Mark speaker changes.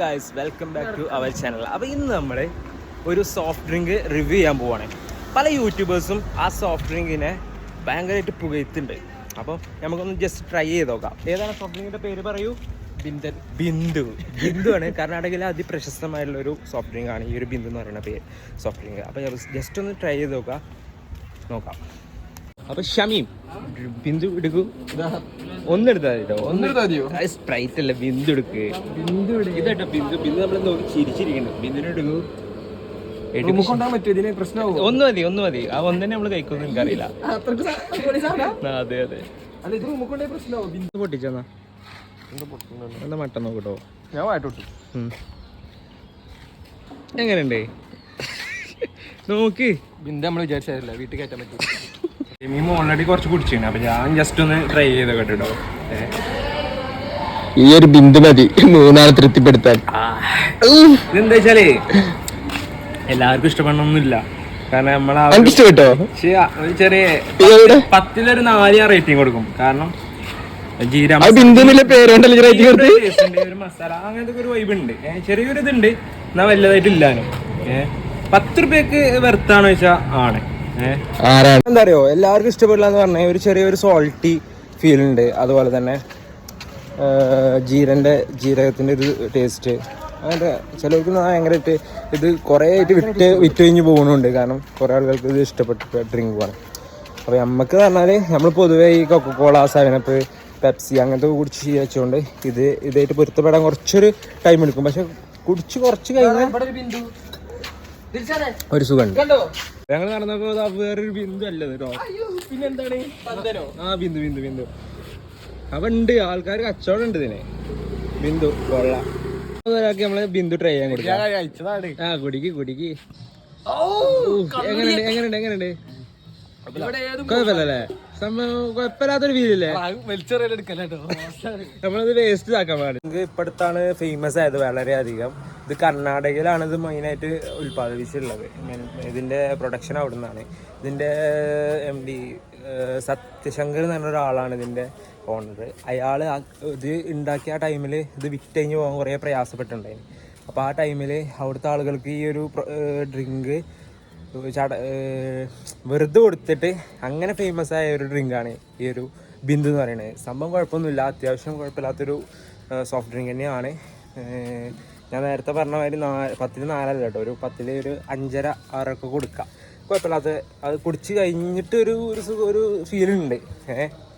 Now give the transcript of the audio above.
Speaker 1: Guys welcome back to our channel അപ്പോൾ ഇന്ന് നമ്മൾ ഒരു സോഫ്റ്റ് ഡ്രിങ്ക് റിവ്യൂ ചെയ്യാൻ പോവാണ്. പല യൂട്യൂബേഴ്സും ആ സോഫ്റ്റ് ഡ്രിങ്കിനെ ഭയങ്കരമായിട്ട് പുകയത്തുണ്ട് അപ്പോൾ നമുക്കൊന്ന് ജസ്റ്റ് ട്രൈ ചെയ്ത് നോക്കാം. ഏതാണ് സോഫ്റ്റ് ഡ്രിങ്കിന്റെ പേര് പറയൂ? ബിന്ദൻ. ബിന്ദു. ബിന്ദു ആണ്. കർണാടകയിലെ അതിപ്രശസ്തമായിട്ടുള്ള ഒരു സോഫ്റ്റ് ഡ്രിങ്ക് ആണ് ഈ ഒരു ബിന്ദു എന്ന് പറയുന്ന പേര് സോഫ്റ്റ് ഡ്രിങ്ക് അപ്പോൾ ജസ്റ്റ് ഒന്ന് ട്രൈ ചെയ്ത് നോക്കാം. നോക്കാം. അപ്പോൾ ഷമീം ബിന്ദു എടുക്കൂ. കേട്ടോ
Speaker 2: ഒന്നെടുത്താ മതിയോ?
Speaker 1: സ്പ്രൈറ്റ് അല്ല ബിന്ദു എടുക്ക് ബിന്ദു ഇതട്ടോ ബിന്ദു. ബിന്ദു നമ്മൾ നോക്കി
Speaker 2: ചിരിച്ചിരിക്കണം പ്രശ്നമാവും?
Speaker 1: ഒന്ന് മതി ഒന്ന് മതി. ആ ഒന്നെ നമ്മൾ കഴിക്കുന്നു എനിക്കറിയില്ല. അതെ അതെ. പൊട്ടിച്ചെന്നാ? എന്നാ മട്ടൻ നോക്കട്ടോ.
Speaker 2: ഞാൻ വായിട്ടോട്ടു
Speaker 1: എങ്ങനെയുണ്ടേ? നോക്ക്.
Speaker 2: ബിന്ദു നമ്മൾ വിചാരിച്ചതല്ല വീട്ടിൽ കയറ്റാൻ പറ്റും.
Speaker 1: മീമ ഓൾറെഡി കുറച്ച് കുടിച്ചിരുന്നു അപ്പൊ ഞാൻ ജസ്റ്റ് ഒന്ന് ട്രൈ ചെയ്ത് കേട്ടോ
Speaker 2: ഈ ഒരു ബിന്ദു മതി. മൂന്നാളെ തൃപ്തിപ്പെടുത്താൻ.
Speaker 1: എന്താ വെച്ചാലേ എല്ലാവർക്കും ഇഷ്ടപ്പെടണമെന്നില്ല കാരണം നമ്മളെ
Speaker 2: ഇഷ്ടപ്പെട്ടോ?
Speaker 1: ചെറിയ പത്തിലൊരു നാല് ഞാൻ റേറ്റിംഗ് കൊടുക്കും. കാരണം ജീര ഒരു മസാല അങ്ങനത്തെ ഒരു വൈബ് ഉണ്ട്. ചെറിയൊരു ഇതുണ്ട് എന്നാ വലുതായിട്ട് ഇല്ലാനും ഏഹ് പത്ത് റുപ്യക്ക് വെറുത്താണോ വെച്ചാ ആണ്.
Speaker 2: ആരാണ്?
Speaker 1: എന്താ അറിയോ എല്ലാവർക്കും ഇഷ്ടപ്പെടില്ല എന്ന് പറഞ്ഞാൽ ഒരു ചെറിയൊരു സോൾട്ടി ഫീൽ ഉണ്ട്. അതുപോലെ തന്നെ ജീരന്റെ ജീരകത്തിന്റെ ഒരു ടേസ്റ്റ് അങ്ങനത്തെ ചിലർക്ക് ഭയങ്കരമായിട്ട് ഇത് കുറേ ആയിട്ട് വിറ്റ് വിറ്റ് കഴിഞ്ഞ് പോകുന്നുണ്ട് കാരണം കുറേ ആളുകൾക്ക് ഇത് ഇഷ്ടപ്പെട്ട ഡ്രിങ്ക് ആണ്. അപ്പോൾ നമുക്ക് പറഞ്ഞാൽ നമ്മൾ പൊതുവേ ഈ കൊക്കക്കോള സെവനപ്പ് പെപ്സി അങ്ങനത്തെ കുടിച്ച് ശീലിച്ചുകൊണ്ട് ഇത് ഇതായിട്ട് പൊരുത്തപ്പെടാൻ കുറച്ചൊരു ടൈം എടുക്കും. പക്ഷെ കുടിച്ച് കുറച്ച് കഴിഞ്ഞാൽ ഒരു സുഖമുണ്ട്. ഞങ്ങൾ നടന്നപ്പോ വേറൊരു ബിന്ദു അല്ല കേട്ടോ
Speaker 2: പിന്നെന്താണ്?
Speaker 1: ആ ബിന്ദു ബിന്ദു ബിന്ദു. അപ്പൊ ഉണ്ട് ആൾക്കാർ കച്ചവടം ഉണ്ട് ഇതിനെ. ബിന്ദു കൊള്ള. ഒരാൾക്ക് നമ്മൾ ബിന്ദു ട്രൈ ചെയ്യാൻ കൊടുക്കും. ആ കുടിക്ക് കുടിക്ക്. എങ്ങനെയുണ്ട് എങ്ങനെയുണ്ട് എങ്ങനെയുണ്ട്? കുഴപ്പമില്ലല്ലേ? കുഴപ്പമില്ലാത്തൊരു ഫീലല്ലേ
Speaker 2: വലിച്ചെറിയലെടുക്കല്ലോ
Speaker 1: നമ്മളത് വേസ്റ്റ് ആക്കാൻ പാടില്ല. ഇത് ഇപ്പോഴത്താണ് ഫേമസ് ആയത് വളരെ അധികം ഇത് കർണാടകയിലാണ് ഇത് മെയിനായിട്ട് ഉൽപ്പാദിപ്പിച്ചിട്ടുള്ളത്. ഉത്പാദിപ്പിച്ചിട്ടുള്ളത് ഇതിന്റെ പ്രൊഡക്ഷൻ അവിടെ നിന്നാണ് ഇതിന്റെ എം ഡി സത്യശങ്കർ എന്ന് പറഞ്ഞ ഒരാളാണ് ഇതിന്റെ ഓണർ അയാൾ ഇത് ഉണ്ടാക്കിയ ആ ടൈമിൽ ഇത് വിറ്റ് പോകാൻ കുറേ പ്രയാസപ്പെട്ടിട്ടുണ്ടായിരുന്നു. അപ്പോൾ ആ ടൈമിൽ അവിടുത്തെ ആളുകൾക്ക് ഈ ഒരു ഡ്രിങ്ക് ചട വെറുതെ കൊടുത്തിട്ട് അങ്ങനെ ഫേമസ് ആയ ഒരു ഡ്രിങ്കാണ് ഈ ഒരു ബിന്ദു എന്ന് പറയുന്നത്. സംഭവം കുഴപ്പമൊന്നുമില്ല. അത്യാവശ്യം കുഴപ്പമില്ലാത്തൊരു സോഫ്റ്റ് ഡ്രിങ്ക് തന്നെയാണ്. ഞാൻ നേരത്തെ പറഞ്ഞ മാതിരി നാ പത്തിൽ നാലല്ല കേട്ടോ. ഒരു പത്തിൽ ഒരു അഞ്ചര ആറൊക്കെ കൊടുക്കാം. കുഴപ്പമില്ലാത്ത അത് കുടിച്ച് കഴിഞ്ഞിട്ട് ഒരു ഒരു സുഖം ഉണ്ട്. ഏഹ്